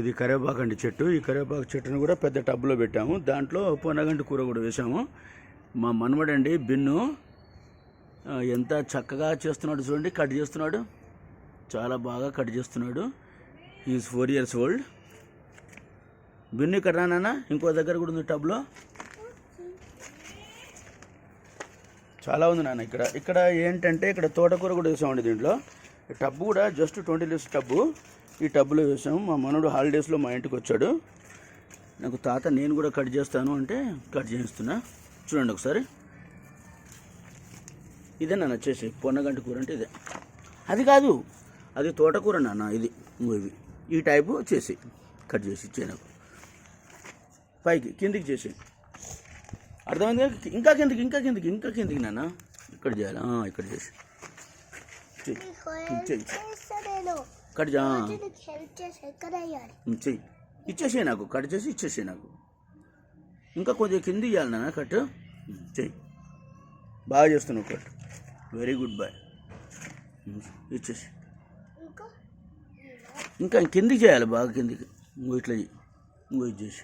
ఇది కరివేపాకు అండి చెట్టు. ఈ కరివేపాకు చెట్టును కూడా పెద్ద టబ్లో పెట్టాము. దాంట్లో పొనగంటి కూర కూడా వేసాము. మా మనవడండి బిన్ను ఎంత చక్కగా చేస్తున్నాడు చూడండి. కట్ చేస్తున్నాడు. చాలా బాగా కట్ చేస్తున్నాడు. Is four years old Binnu ఇక్కడ రానా ఇంకో దగ్గర కూడా ఉంది టబ్లో. చాలా ఉంది నాన్న ఇక్కడ. ఇక్కడ ఏంటంటే ఇక్కడ తోటకూర కూడా వేసామండి దీంట్లో. టబ్బు కూడా జస్ట్ ట్వంటీ లీటర్స్ టబ్బు ఈ టబ్బులో వేసాము. మా మనోడు హాలిడేస్లో మా ఇంటికి వచ్చాడు. నాకు తాత నేను కూడా కట్ చేస్తాను అంటే కట్ చేయిస్తున్నా. చూడండి ఒకసారి. ఇదే నాన్న వచ్చేసి పొన్నగంటి కూర అంటే ఇదే. అది కాదు అది తోటకూర నాన్న ఇది ఇవి ఈ టైపు చేసి కట్ చేసి ఇచ్చే నాకు. పైకి కిందికి చేసి అర్థమైంది? ఇంకా కిందికి ఇంకా కిందికి ఇంకా కిందికి నాన్న. ఇక్కడ చేయాలి. ఇక్కడ చేసి. చెయ్యి. చెయ్యి చేస్తాను కట్ చెయ్యి. ఇచ్చేసే నాకు కట్ చేసి ఇచ్చేసే నాకు. ఇంకా కొద్దిగా కింది ఇవ్వాలి నాన్న కట్ చెయ్యి. బాగా చేస్తున్నావు కట్. వెరీ గుడ్ బాయ్ ఇచ్చేసి ఇంకా? కిందికి చేయాలి బాగా కిందికి. ఇంకో ఇట్లా ఇంకో ఇది చేసి